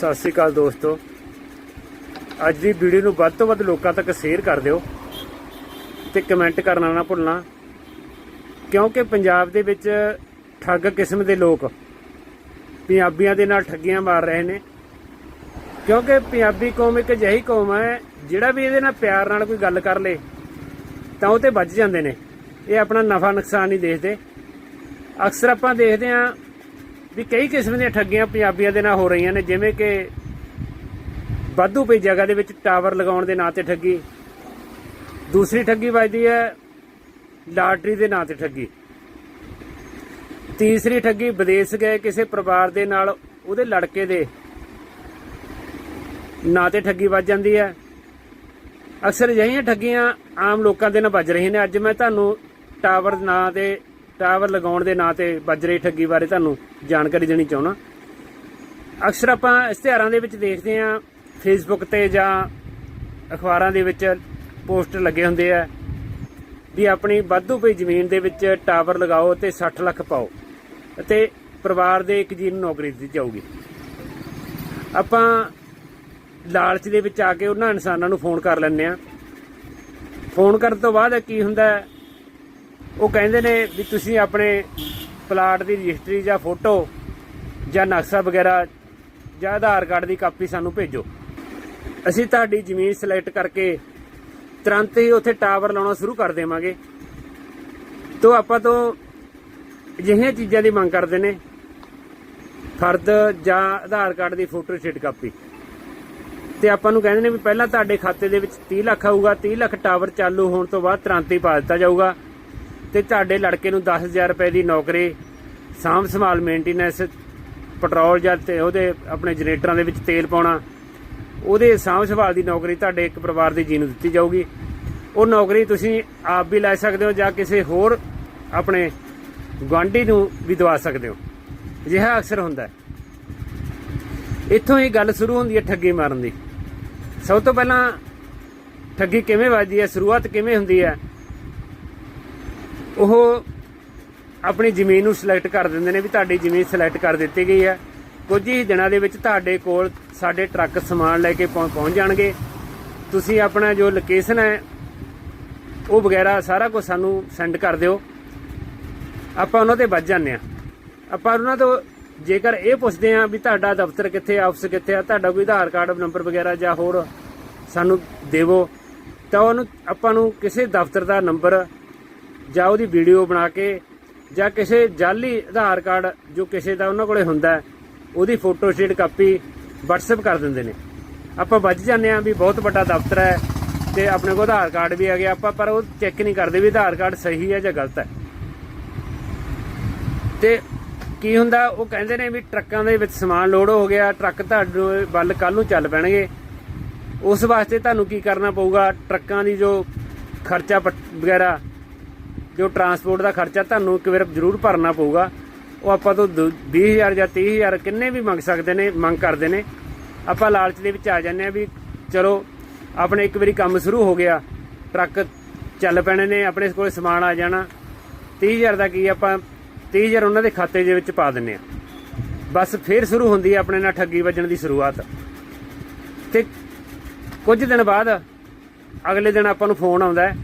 ਸਤਿ ਸ੍ਰੀ ਅਕਾਲ ਦੋਸਤੋ। ਅੱਜ ਦੀ ਵੀਡੀਓ ਨੂੰ ਵੱਧ ਤੋਂ ਵੱਧ ਲੋਕਾਂ ਤੱਕ ਸ਼ੇਅਰ ਕਰ ਦਿਓ ਤੇ ਕਮੈਂਟ ਕਰਨਾ ਨਾ ਭੁੱਲਣਾ। ਕਿਉਂਕਿ ਪੰਜਾਬ ਦੇ ਵਿੱਚ ਠੱਗ ਕਿਸਮ ਦੇ ਲੋਕ ਪੰਜਾਬੀਆਂ ਦੇ ਨਾਲ ਠੱਗੀਆਂ ਮਾਰ ਰਹੇ ਨੇ। ਕਿਉਂਕਿ ਪੰਜਾਬੀ ਕੌਮ ਇੱਕ ਅਜਿਹੀ ਕੌਮ ਹੈ, ਜਿਹੜਾ ਵੀ ਇਹਦੇ ਨਾਲ ਪਿਆਰ ਨਾਲ ਕੋਈ ਗੱਲ ਕਰ ਲੇ, ਤਾਂ ਉਹ ਤੇ ਵੱਜ ਜਾਂਦੇ ਨੇ। ਇਹ ਆਪਣਾ ਨਫਾ ਨੁਕਸਾਨ ਨਹੀਂ ਦੇਖਦੇ। ਅਕਸਰ ਆਪਾਂ ਦੇਖਦੇ ਹਾਂ ਵੀ ਕਈ ਕਿਸਮ ਦੀਆਂ ਠੱਗੀਆਂ ਪੰਜਾਬੀਆਂ ਦੇ ਨਾਲ ਹੋ ਰਹੀਆਂ ਨੇ, ਜਿਵੇਂ ਕਿ ਵਾਧੂ ਪਈ ਜਗ੍ਹਾ ਦੇ ਵਿੱਚ ਟਾਵਰ ਲਗਾਉਣ ਦੇ ਨਾਂ ਤੇ ਠੱਗੀ। ਦੂਸਰੀ ਠੱਗੀ ਵੱਜਦੀ ਹੈ ਲਾਟਰੀ ਦੇ ਨਾਂ ਤੇ ਠੱਗੀ। ਤੀਸਰੀ ਠੱਗੀ ਵਿਦੇਸ਼ ਗਏ ਕਿਸੇ ਪਰਿਵਾਰ ਦੇ ਨਾਲ ਉਹਦੇ ਲੜਕੇ ਦੇ ਨਾਂ ਤੇ ਠੱਗੀ ਵੱਜ ਜਾਂਦੀ ਹੈ। ਅਕਸਰ ਅਜਿਹੀਆਂ ਠੱਗੀਆਂ ਆਮ ਲੋਕਾਂ ਦੇ ਨਾਲ ਵੱਜ ਰਹੀਆਂ ਨੇ। ਅੱਜ ਮੈਂ ਤੁਹਾਨੂੰ ਟਾਵਰ ਨਾਂ ਤੇ ਟਾਵਰ ਲਗਾਉਣ ਦੇ ਨਾਂ ਤੇ ਵੱਜ ਰਹੀ ਠੱਗੀ ਬਾਰੇ ਤੁਹਾਨੂੰ ਜਾਣਕਾਰੀ ਦੇਣੀ ਚਾਹੁੰਦਾ। ਅਕਸਰ ਆਪਾਂ ਇਸ਼ਤਿਹਾਰਾਂ ਦੇ ਵਿੱਚ ਦੇਖਦੇ ਹਾਂ ਫੇਸਬੁੱਕ ਤੇ ਜਾਂ ਅਖਬਾਰਾਂ ਦੇ ਵਿੱਚ ਪੋਸਟਰ ਲੱਗੇ ਹੁੰਦੇ ਆ ਵੀ ਆਪਣੀ ਵਾਧੂ ਪਈ ਜ਼ਮੀਨ ਦੇ ਵਿੱਚ ਟਾਵਰ ਲਗਾਓ ਤੇ 60 ਲੱਖ ਪਾਓ ਅਤੇ ਪਰਿਵਾਰ ਦੇ ਇੱਕ ਜੀ ਨੂੰ ਨੌਕਰੀ ਦਿੱਤੀ ਜਾਊਗੀ। ਆਪਾਂ ਲਾਲਚ ਦੇ ਵਿੱਚ ਆ ਕੇ ਉਹਨਾਂ ਇਨਸਾਨਾਂ ਨੂੰ ਫੋਨ ਕਰ ਲੈਂਦੇ ਆ ਫੋਨ ਕਰਨ ਤੋਂ ਬਾਅਦ ਕੀ ਹੁੰਦਾ ਉਹ ਕਹਿੰਦੇ ਨੇ ਵੀ ਤੁਸੀਂ ਆਪਣੇ ਪਲਾਟ ਦੀ ਰਜਿਸਟਰੀ ਜਾਂ ਫੋਟੋ ਜਾਂ ਨਕਸ਼ਾ ਵਗੈਰਾ ਜਾਂ ਆਧਾਰ ਕਾਰਡ ਦੀ ਕਾਪੀ ਸਾਨੂੰ ਭੇਜੋ। ਅਸੀਂ ਤੁਹਾਡੀ ਜ਼ਮੀਨ ਸਿਲੈਕਟ ਕਰਕੇ ਤੁਰੰਤ ਹੀ ਉੱਥੇ ਟਾਵਰ ਲਾਉਣਾ ਸ਼ੁਰੂ ਕਰ ਦੇਵਾਂਗੇ। ਤੋਂ ਆਪਾਂ ਤੋਂ ਅਜਿਹੀਆਂ ਚੀਜ਼ਾਂ ਦੀ ਮੰਗ ਕਰਦੇ ਨੇ। ਫਰਦ ਜਾਂ ਆਧਾਰ ਕਾਰਡ ਦੀ ਫੋਟੋ ਸ਼ੀਟ ਕਾਪੀ। ਤੇ ਆਪਾਂ ਨੂੰ ਕਹਿੰਦੇ ਨੇ ਵੀ ਪਹਿਲਾਂ ਤੁਹਾਡੇ ਖਾਤੇ ਦੇ ਵਿੱਚ 30 ਲੱਖ ਆਊਗਾ 30 ਲੱਖ ਟਾਵਰ ਚਾਲੂ ਹੋਣ ਤੋਂ ਬਾਅਦ ਤੁਰੰਤ ਹੀ ਪਾ ਦਿੱਤਾ ਜਾਊਗਾ। ਤੇ ਤੁਹਾਡੇ ਲੜਕੇ ਨੂੰ 10000 ਰੁਪਏ ਦੀ ਨੌਕਰੀ, ਸਾਂਭ ਸੰਭਾਲ ਮੇਨਟੇਨੈਂਸ ਪੈਟਰੋਲ ਜਾਂ ਤੇ ਉਹਦੇ ਆਪਣੇ ਜਨਰੇਟਰਾਂ ਦੇ ਵਿੱਚ ਤੇਲ ਪਾਉਣਾ, ਉਹਦੇ ਸਾਂਭ ਸੰਭਾਲ ਦੀ ਨੌਕਰੀ ਤੁਹਾਡੇ ਇੱਕ ਪਰਿਵਾਰ ਦੀ ਜੀ ਨੂੰ ਦਿੱਤੀ ਜਾਊਗੀ। ਉਹ ਨੌਕਰੀ ਤੁਸੀਂ ਆਪ ਵੀ ਲੈ ਸਕਦੇ ਹੋ ਜਾਂ ਕਿਸੇ ਹੋਰ ਆਪਣੇ ਗੁਆਂਢੀ ਨੂੰ ਵੀ ਦਵਾ ਸਕਦੇ ਹੋ। ਅਜਿਹਾ ਅਕਸਰ ਹੁੰਦਾ ਹੈ। ਇੱਥੋਂ ਹੀ ਗੱਲ ਸ਼ੁਰੂ ਹੁੰਦੀ ਹੈ ਠੱਗੀ ਮਾਰਨ ਦੀ। ਸਭ ਤੋਂ ਪਹਿਲਾਂ ਠੱਗੀ ਕਿਵੇਂ ਵੱਜਦੀ ਹੈ, ਸ਼ੁਰੂਆਤ ਕਿਵੇਂ ਹੁੰਦੀ ਹੈ ਉਹ ਆਪਣੀ ਜ਼ਮੀਨ ਨੂੰ ਸਿਲੈਕਟ ਕਰ ਦਿੰਦੇ ਨੇ ਵੀ ਤੁਹਾਡੀ ਜ਼ਮੀਨ ਸਿਲੈਕਟ ਕਰ ਦਿੱਤੀ ਗਈ ਹੈ। ਕੁਝ ਹੀ ਦਿਨਾਂ ਦੇ ਵਿੱਚ ਤੁਹਾਡੇ ਕੋਲ ਸਾਡੇ ਟਰੱਕ ਸਮਾਨ ਲੈ ਕੇ ਪਹੁੰ- ਪਹੁੰਚ ਜਾਣਗੇ। ਤੁਸੀਂ ਆਪਣਾ ਜੋ ਲੋਕੇਸ਼ਨ ਹੈ, ਉਹ ਵਗੈਰਾ ਸਾਰਾ ਕੁਝ ਸਾਨੂੰ ਸੈਂਡ ਕਰ ਦਿਓ। ਆਪਾਂ ਉਹਨਾਂ ਤੇ ਵੱਜ ਜਾਂਦੇ ਆ ਆਪਾਂ ਉਹਨਾਂ ਤੋਂ ਜੇਕਰ ਇਹ ਪੁੱਛਦੇ ਆ ਵੀ ਤੁਹਾਡਾ ਦਫ਼ਤਰ ਕਿੱਥੇ ਆਫਿਸ ਕਿੱਥੇ ਆ, ਤੁਹਾਡਾ ਕੋਈ ਆਧਾਰ ਕਾਰਡ, ਨੰਬਰ ਵਗੈਰਾ ਜਾਂ ਹੋਰ ਸਾਨੂੰ ਦੇਵੋ, ਤਾਂ ਉਹਨੂੰ, ਆਪਾਂ ਨੂੰ ਕਿਸੇ ਦਫ਼ਤਰ ਦਾ ਨੰਬਰ ਜਾਂ ਉਹਦੀ ਵੀਡੀਓ ਬਣਾ ਕੇ ਜਾਂ ਕਿਸੇ ਜਾਲੀ ਆਧਾਰ ਕਾਰਡ ਜੋ ਕਿਸੇ ਦਾ ਉਹਨਾਂ ਕੋਲੇ ਹੁੰਦਾ ਉਹਦੀ ਫੋਟੋ ਸ਼ੀਟ ਕਾਪੀ WhatsApp ਕਰ ਦਿੰਦੇ ਨੇ। ਆਪਾਂ ਵੱਜ ਜਾਂਦੇ ਆ ਵੀ ਬਹੁਤ ਵੱਡਾ ਦਫ਼ਤਰ ਹੈ ਤੇ ਆਪਣੇ ਕੋਲ ਆਧਾਰ ਕਾਰਡ ਵੀ ਆ ਗਿਆ ਆਪਾਂ, ਪਰ ਉਹ ਚੈੱਕ ਨਹੀਂ ਕਰਦੇ ਵੀ ਆਧਾਰ ਕਾਰਡ ਸਹੀ ਹੈ ਜਾਂ ਗਲਤ ਹੈ। ਤੇ ਕੀ ਹੁੰਦਾ, ਉਹ ਕਹਿੰਦੇ ਨੇ ਵੀ ਟਰੱਕਾਂ ਦੇ ਵਿੱਚ ਸਮਾਨ ਲੋਡ ਹੋ ਗਿਆ, ਟਰੱਕ ਤੁਹਾਡੇ ਵੱਲ ਕੱਲ ਨੂੰ ਚੱਲ ਪੈਣਗੇ। ਉਸ ਵਾਸਤੇ ਤੁਹਾਨੂੰ ਕੀ ਕਰਨਾ ਪਊਗਾ, ਟਰੱਕਾਂ ਦੀ ਜੋ ਖਰਚਾ ਪੱਟ- ਵਗੈਰਾ ਜੋ ਟਰਾਂਸਪੋਰਟ ਦਾ ਖਰਚਾ ਤੁਹਾਨੂੰ ਇੱਕ ਵਾਰ ਜ਼ਰੂਰ ਭਰਨਾ ਪਊਗਾ, ਉਹ ਆਪਾਂ ਤੋਂ 20000 ਜਾਂ 30000 ਕਿੰਨੇ ਵੀ ਮੰਗ ਸਕਦੇ ਨੇ, ਮੰਗ ਕਰਦੇ ਨੇ। ਆਪਾਂ ਲਾਲਚ ਦੇ ਵਿੱਚ ਆ ਜਾਂਦੇ ਆ ਵੀ ਚਲੋ, ਆਪਣੇ ਇੱਕ ਵਾਰੀ ਕੰਮ ਸ਼ੁਰੂ ਹੋ ਗਿਆ, ਟਰੱਕ ਚੱਲ ਪੈਣੇ ਨੇ, ਆਪਣੇ ਕੋਲ ਸਮਾਨ ਆ ਜਾਣਾ 30000 ਦਾ ਕੀ ਆਪਾਂ 30000 ਉਹਨਾਂ ਦੇ ਖਾਤੇ ਦੇ ਵਿੱਚ ਪਾ ਦਿੰਨੇ ਆ ਬਸ ਫੇਰ ਸ਼ੁਰੂ ਹੁੰਦੀ ਹੈ ਆਪਣੇ ਨਾਲ ਠੱਗੀ ਵੱਜਣ ਦੀ ਸ਼ੁਰੂਆਤ। ਤੇ ਕੁਝ ਦਿਨ ਬਾਅਦ ਅਗਲੇ ਦਿਨ ਆਪਾਂ ਨੂੰ ਫੋਨ ਆਉਂਦਾ ਹੈ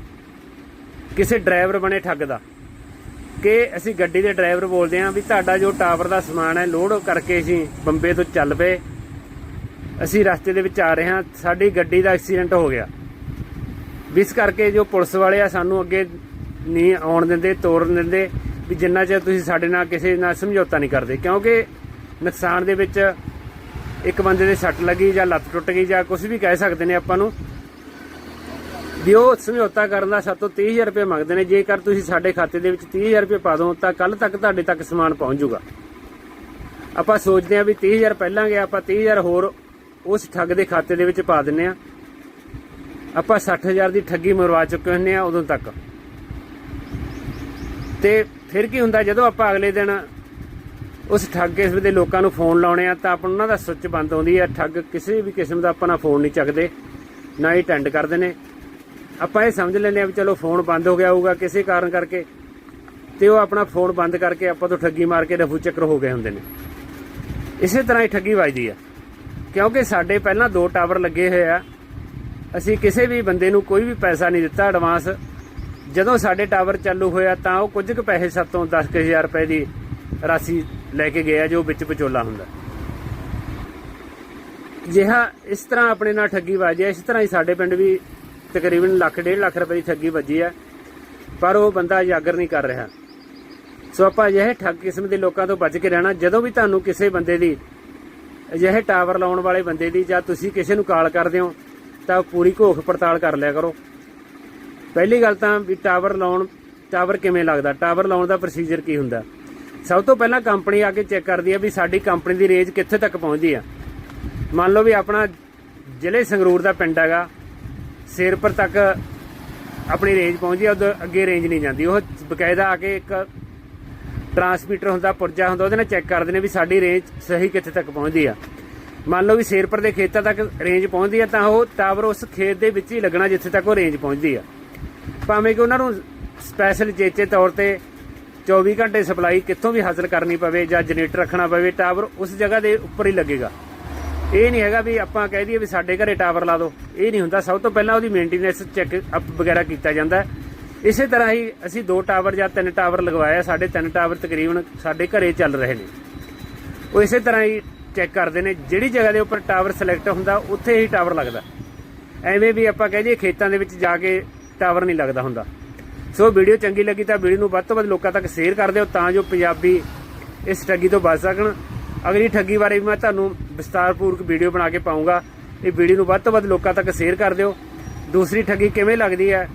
ਕਿਸੇ ਡਰਾਈਵਰ ਬਣੇ ਠੱਗ ਦਾ ਕਿ ਅਸੀਂ ਗੱਡੀ ਦੇ ਡਰਾਈਵਰ ਬੋਲਦੇ ਹਾਂ ਵੀ ਤੁਹਾਡਾ ਜੋ ਟਾਵਰ ਦਾ ਸਮਾਨ ਹੈ, ਲੋਡ ਕਰਕੇ ਅਸੀਂ ਬੰਬੇ ਤੋਂ ਚੱਲ ਪਏ। ਅਸੀਂ ਰਸਤੇ ਦੇ ਵਿੱਚ ਆ ਰਹੇ ਹਾਂ, ਸਾਡੀ ਗੱਡੀ ਦਾ ਐਕਸੀਡੈਂਟ ਹੋ ਗਿਆ। ਇਸ ਕਰਕੇ ਜੋ ਪੁਲਿਸ ਵਾਲੇ ਆ, ਸਾਨੂੰ ਅੱਗੇ ਨਹੀਂ ਆਉਣ ਦਿੰਦੇ, ਤੋਰਨ ਦਿੰਦੇ ਵੀ ਜਿੰਨਾ ਚਿਰ ਤੁਸੀਂ ਸਾਡੇ ਨਾਲ ਕਿਸੇ ਨਾਲ ਸਮਝੌਤਾ ਨਹੀਂ ਕਰਦੇ। ਕਿਉਂਕਿ ਨੁਕਸਾਨ ਦੇ ਵਿੱਚ ਇੱਕ ਬੰਦੇ ਦੇ ਸੱਟ ਲੱਗੀ ਜਾਂ ਲੱਤ ਟੁੱਟ ਗਈ ਜਾਂ ਕੁਝ ਵੀ ਕਹਿ ਸਕਦੇ ਨੇ ਆਪਾਂ ਨੂੰ ਵੀ ਉਹ ਸਮਝੌਤਾ ਕਰਨ ਦਾ ਸਾਤੋਂ 30000 ਰੁਪਏ ਮੰਗਦੇ ਨੇ। ਜੇਕਰ ਤੁਸੀਂ ਸਾਡੇ ਖਾਤੇ ਦੇ ਵਿੱਚ 30000 ਰੁਪਏ ਪਾ ਦਿਓ, ਤਾਂ ਕੱਲ ਤੱਕ ਤੁਹਾਡੇ ਤੱਕ ਸਮਾਨ ਪਹੁੰਚ ਜਾਊਗਾ। ਆਪਾਂ ਸੋਚਦੇ ਹਾਂ ਵੀ 30000 ਪਹਿਲਾਂ ਗਿਆ ਆਪਾਂ 30000 ਹੋਰ ਉਸ ਠੱਗ ਦੇ ਖਾਤੇ ਦੇ ਵਿੱਚ ਪਾ ਦਿੰਨੇ ਆ ਆਪਾਂ 60000 ਦੀ ਠੱਗੀ ਮਰਵਾ ਚੁੱਕੇ ਹੁੰਨੇ ਆ ਉਦੋਂ ਤੱਕ। ਤੇ ਫਿਰ ਕੀ ਹੁੰਦਾ, ਜਦੋਂ ਆਪਾਂ ਅਗਲੇ ਦਿਨ ਉਸ ਠੱਗ ਕਿਸਮ ਦੇ ਲੋਕਾਂ ਨੂੰ ਫੋਨ ਲਾਉਣੇ ਆ, ਤਾਂ ਆਪਾਂ ਉਹਨਾਂ ਦਾ ਸੁੱਚ ਬੰਦ ਆਉਂਦੀ ਹੈ। ਠੱਗ ਕਿਸੇ ਵੀ ਕਿਸਮ ਦਾ ਆਪਣਾ ਫੋਨ ਨਹੀਂ ਚੱਕਦੇ, ਨਾ ਹੀ ਅਟੈਂਡ ਕਰਦੇ ਨੇ। ਆਪਾਂ ਇਹ ਸਮਝ ਲੈਂਦੇ ਆ ਵੀ ਚਲੋ ਫੋਨ ਬੰਦ ਹੋ ਗਿਆ ਹੋਊਗਾ ਕਿਸੇ ਕਾਰਨ ਕਰਕੇ। ਤੇ ਉਹ ਆਪਣਾ ਫੋਨ ਬੰਦ ਕਰਕੇ ਆਪਾਂ ਤੋਂ ਠੱਗੀ ਮਾਰ ਕੇ ਰਫੂ ਚੱਕਰ ਹੋ ਗਏ ਹੁੰਦੇ ਨੇ। ਇਸੇ ਤਰ੍ਹਾਂ ਹੀ ਠੱਗੀ ਵੱਜਦੀ ਆ। ਕਿਉਂਕਿ ਸਾਡੇ ਪਹਿਲਾਂ ਦੋ ਟਾਵਰ ਲੱਗੇ ਹੋਏ ਆ। ਅਸੀਂ ਕਿਸੇ ਵੀ ਬੰਦੇ ਨੂੰ ਕੋਈ ਵੀ ਪੈਸਾ ਨਹੀਂ ਦਿੱਤਾ ਐਡਵਾਂਸ। ਜਦੋਂ ਸਾਡੇ ਟਾਵਰ ਚਾਲੂ ਹੋਇਆ ਤਾਂ ਉਹ ਕੁਝ ਕੁ ਪੈਸੇ ਸਾਤੋਂ 10000 ਰੁਪਏ ਦੀ ਰਾਸ਼ੀ ਲੈ ਕੇ ਗਿਆ ਜੋ ਵਿੱਚ ਵਿਚੋਲਾ ਹੁੰਦਾ। ਜਿਹਾ ਇਸ ਤਰ੍ਹਾਂ ਆਪਣੇ ਨਾਲ ਠੱਗੀ ਵੱਜੀ ਇਸ ਤਰ੍ਹਾਂ ਹੀ ਸਾਡੇ ਪਿੰਡ ਵੀ ਤਕਰੀਬਨ ਲੱਖ, ਡੇਢ ਲੱਖ ਰੁਪਏ ਦੀ ਠੱਗੀ ਵੱਜੀ ਹੈ ਪਰ ਉਹ ਬੰਦਾ ਉਜਾਗਰ ਨਹੀਂ ਕਰ ਰਿਹਾ। ਸੋ ਆਪਾਂ ਅਜਿਹੇ ਠੱਗ ਕਿਸਮ ਦੇ ਲੋਕਾਂ ਤੋਂ ਬਚ ਕੇ ਰਹਿਣਾ, ਜਦੋਂ ਵੀ ਤੁਹਾਨੂੰ ਕਿਸੇ ਬੰਦੇ ਦੀ, ਅਜਿਹੇ ਟਾਵਰ ਲਾਉਣ ਵਾਲੇ ਬੰਦੇ ਦੀ ਜਾਂ ਤੁਸੀਂ ਕਿਸੇ ਨੂੰ ਕਾਲ ਕਰਦੇ ਹੋ, ਤਾਂ ਪੂਰੀ ਘੋਖ ਪੜਤਾਲ ਕਰ ਲਿਆ ਕਰੋ। ਪਹਿਲੀ ਗੱਲ ਤਾਂ ਵੀ ਟਾਵਰ ਲਾਉਣ, ਟਾਵਰ ਕਿਵੇਂ ਲੱਗਦਾ? ਟਾਵਰ ਲਾਉਣ ਦਾ ਪ੍ਰੋਸੀਜਰ ਕੀ ਹੁੰਦਾ? ਸਭ ਤੋਂ ਪਹਿਲਾਂ ਕੰਪਨੀ ਆ ਕੇ ਚੈੱਕ ਕਰਦੀ ਹੈ ਵੀ ਸਾਡੀ ਕੰਪਨੀ ਦੀ ਰੇਂਜ ਕਿੱਥੇ ਤੱਕ ਪਹੁੰਚਦੀ ਆ। ਮੰਨ ਲਓ ਵੀ ਆਪਣਾ ਜ਼ਿਲ੍ਹੇ ਸੰਗਰੂਰ ਦਾ ਪਿੰਡ ਹੈਗਾ ਸਿਰਪੁਰ ਤੱਕ ਆਪਣੀ ਰੇਂਜ ਪਹੁੰਚਦੀ ਆ ਉਦੋਂ ਅੱਗੇ ਰੇਂਜ ਨਹੀਂ ਜਾਂਦੀ। ਉਹ ਬਕਾਇਦਾ ਆ ਕੇ ਇੱਕ ਟਰਾਂਸਮੀਟਰ ਹੁੰਦਾ, ਪੁਰਜਾ ਹੁੰਦਾ, ਉਹਦੇ ਨਾਲ ਚੈੱਕ ਕਰਦੇ ਨੇ ਵੀ ਸਾਡੀ ਰੇਂਜ ਸਹੀ ਕਿੱਥੇ ਤੱਕ ਪਹੁੰਚਦੀ ਆ। ਮੰਨ ਲਓ ਵੀ ਸ਼ੇਰਪੁਰ ਦੇ ਖੇਤਾਂ ਤੱਕ ਰੇਂਜ ਪਹੁੰਚਦੀ ਆ, ਤਾਂ ਉਹ ਟਾਵਰ ਉਸ ਖੇਤ ਦੇ ਵਿੱਚ ਹੀ ਲੱਗਣਾ ਜਿੱਥੇ ਤੱਕ ਉਹ ਰੇਂਜ ਪਹੁੰਚਦੀ ਆ। ਭਾਵੇਂ ਕਿ ਉਹਨਾਂ ਨੂੰ ਸਪੈਸ਼ਲ ਚੇਚੇ ਤੌਰ ਤੇ 24 ਘੰਟੇ ਸਪਲਾਈ ਕਿੱਥੋਂ ਵੀ ਹਾਸਲ ਕਰਨੀ ਪਵੇ ਜਾਂ ਜਨਰੇਟਰ ਰੱਖਣਾ ਪਵੇ, ਟਾਵਰ ਉਸ ਜਗ੍ਹਾ ਦੇ ਉੱਪਰ ਹੀ ਲੱਗੇਗਾ। ਇਹ ਨਹੀਂ ਹੈਗਾ ਵੀ ਆਪਾਂ ਕਹਿ ਦਈਏ ਵੀ ਸਾਡੇ ਘਰੇ ਟਾਵਰ ਲਾ ਦਿਓ। ਇਹ ਨਹੀਂ ਹੁੰਦਾ। ਸਭ ਤੋਂ ਪਹਿਲਾਂ ਉਹਦੀ ਮੇਨਟੇਨੈਂਸ ਚੈੱਕ ਅਪ ਵਗੈਰਾ ਕੀਤਾ ਜਾਂਦਾ ਇਸੇ ਤਰ੍ਹਾਂ ਹੀ ਅਸੀਂ ਦੋ ਟਾਵਰ ਜਾਂ ਤਿੰਨ ਟਾਵਰ ਲਗਵਾਇਆ। ਸਾਡੇ ਤਿੰਨ ਟਾਵਰ ਤਕਰੀਬਨ ਸਾਡੇ ਘਰੇ ਚੱਲ ਰਹੇ ਨੇ। ਉਹ ਇਸੇ ਤਰ੍ਹਾਂ ਹੀ ਚੈੱਕ ਕਰਦੇ ਨੇ। ਜਿਹੜੀ ਜਗ੍ਹਾ ਦੇ ਉੱਪਰ ਟਾਵਰ ਸਿਲੈਕਟ ਹੁੰਦਾ, ਉੱਥੇ ਹੀ ਟਾਵਰ ਲੱਗਦਾ। ਐਵੇਂ ਵੀ ਆਪਾਂ ਕਹਿ ਦਈਏ ਖੇਤਾਂ ਦੇ ਵਿੱਚ ਜਾ ਕੇ ਟਾਵਰ ਨਹੀਂ ਲੱਗਦਾ ਹੁੰਦਾ। ਸੋ ਵੀਡੀਓ ਚੰਗੀ ਲੱਗੀ ਤਾਂ ਵੀਡੀਓ ਨੂੰ ਵੱਧ ਤੋਂ ਵੱਧ ਲੋਕਾਂ ਤੱਕ ਸ਼ੇਅਰ ਕਰ ਦਿਓ ਤਾਂ ਜੋ ਪੰਜਾਬੀ ਇਸ ਠੱਗੀ ਤੋਂ ਬਚ ਸਕਣ। ਅਗਲੀ ਠੱਗੀ ਬਾਰੇ ਵੀ ਮੈਂ ਤੁਹਾਨੂੰ ਵਿਸਤਾਰਪੂਰਵਕ ਵੀਡੀਓ ਬਣਾ ਕੇ ਪਾਉਂਗਾ। ਇਹ ਵੀਡੀਓ ਨੂੰ ਵੱਧ ਤੋਂ ਵੱਧ ਲੋਕਾਂ ਤੱਕ ਸ਼ੇਅਰ ਕਰ ਦਿਓ। ਦੂਸਰੀ ਠੱਗੀ ਕਿਵੇਂ ਲੱਗਦੀ ਹੈ?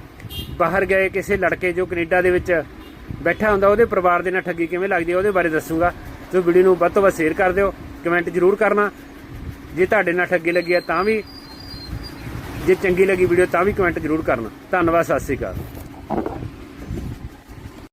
ਬਾਹਰ ਗਏ ਕਿਸੇ ਲੜਕੇ ਜੋ ਕੈਨੇਡਾ ਦੇ ਵਿੱਚ ਬੈਠਾ ਹੁੰਦਾ, ਉਹਦੇ ਪਰਿਵਾਰ ਦੇ ਨਾਲ ਠੱਗੀ ਕਿਵੇਂ ਲੱਗਦੀ ਹੈ, ਉਹਦੇ ਬਾਰੇ ਦੱਸੂਗਾ। ਸੋ ਵੀਡੀਓ ਨੂੰ ਵੱਧ ਤੋਂ ਵੱਧ ਸ਼ੇਅਰ ਕਰ ਦਿਓ। ਕਮੈਂਟ ਜ਼ਰੂਰ ਕਰਨਾ। ਜੇ ਤੁਹਾਡੇ ਨਾਲ ਠੱਗੀ ਲੱਗੀ ਹੈ ਤਾਂ ਵੀ, ਜੇ ਚੰਗੀ ਲੱਗੀ ਵੀਡੀਓ ਤਾਂ ਵੀ ਕਮੈਂਟ ਜ਼ਰੂਰ ਕਰਨਾ। ਧੰਨਵਾਦ, ਸਤਿ ਸ਼੍ਰੀ ਅਕਾਲ।